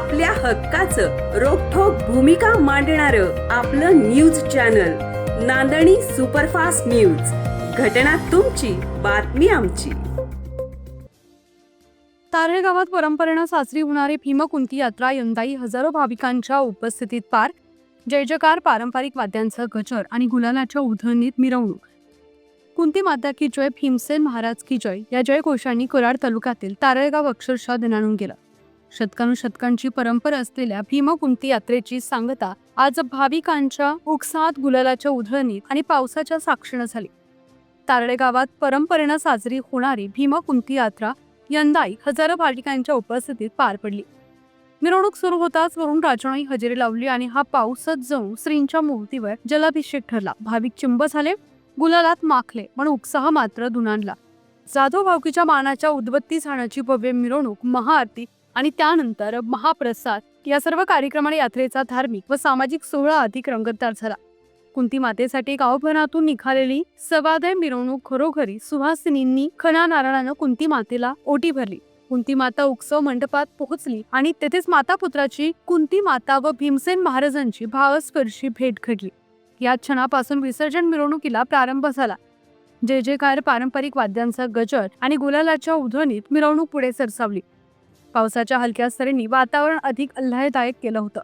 आपल्या हक्काचं रोखोक भूमिका मांडणार आपलं news channel Nandani superfast news. घटना तुमची बातमी आमची. तारळे गावात परंपरेनं साजरी होणारी भीमकुंती यात्रा यंदाही हजारो भाविकांच्या उपस्थितीत पार. जय जयकार पारंपरिक वाद्यांचं गजर आणि गुलालाच्या उधळणीत मिरवणूक. कुंती माता की जय भीमसेन महाराज की जय या जयघोषांनी कराड तालुक्यातील तारळगाव अक्षरशः दिनाणून गेलं. शतकानुशतकांची परंपरा असलेल्या भीमकुंती यात्रेची सांगता आज भाविकांच्या उत्साहात गुलालाच्या उधळणीत आणि पावसाच्या साक्षीनं झाली. तारळे गावात परंपरेनं साजरी होणारी भीमकुंती यात्रा यंदाही हजारो भाविकांच्या उपस्थितीत पार पडली. मिरवणूक सुरू होताच वरून राजाने हजेरी लावली आणि हा पाऊसच जाऊन श्रींच्या मूर्तीवर जलाभिषेक ठरला. भाविक चिंब झाले गुलालात माखले पण उत्साह मात्र दुनानला जाधव भावकीच्या मानाच्या उद्बत्ती झाडाची भव्य मिरवणूक महाआरती आणि त्यानंतर महाप्रसाद या सर्व कार्यक्रमाने यात्रेचा धार्मिक व सामाजिक सोहळा अधिक रंगतदार झाला. कुंती मातेसाठी गावभरातून निघालेली सवादय मिरवणूक खरोखरी सुहासिनींनी खना नारळानं कुंती मातेला ओटी भरली. कुंती माता उत्सव मंडपात पोहोचली आणि तेथेच माता पुत्राची कुंती माता व भीमसेन महाराजांची भावस्पर्शी भेट घडली. या क्षणापासून विसर्जन मिरवणुकीला प्रारंभ झाला. जय जयकार पारंपरिक वाद्यांचा गजर आणि गुलालाच्या उधळणीत मिरवणूक पुढे सरसावली. पावसाच्या हलक्या सरींनी वातावरण अधिक आल्हाददायक केलं होतं.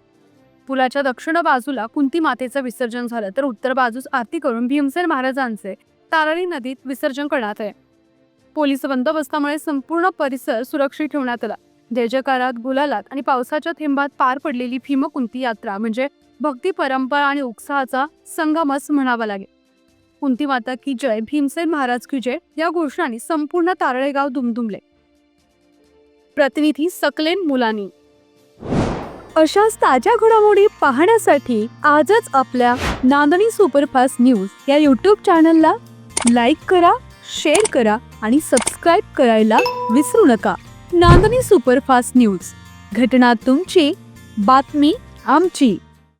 पुलाच्या दक्षिण बाजूला कुंती मातेचं विसर्जन झालं तर उत्तर बाजूस आरती करून भीमसेन महाराजांचे तारळी नदीत विसर्जन करण्यात आहे पोलीस बंदोबस्तामुळे संपूर्ण परिसर सुरक्षित ठेवण्यात आला. ध्येजकारात गुलालात आणि पावसाच्या थेंबात पार पडलेली भीमकुंती यात्रा म्हणजे भक्ती परंपरा आणि उत्साहाचा संगमच म्हणावा लागेल. कुंती माता की जय भीमसेन महाराज की जय या घोषणांनी संपूर्ण तारळेगाव दुमदुमले. प्रतिनिधी सकलेन मुलानी. अशाच ताज्या घडामोडी पाहण्यासाठी आजच आपल्या नांदणी सुपरफास्ट न्यूज या यूट्यूब चॅनलला लाईक करा शेअर करा आणि सबस्क्राईब करायला विसरू नका. Nandani superfast news. घटना तुमची बातमी आमची.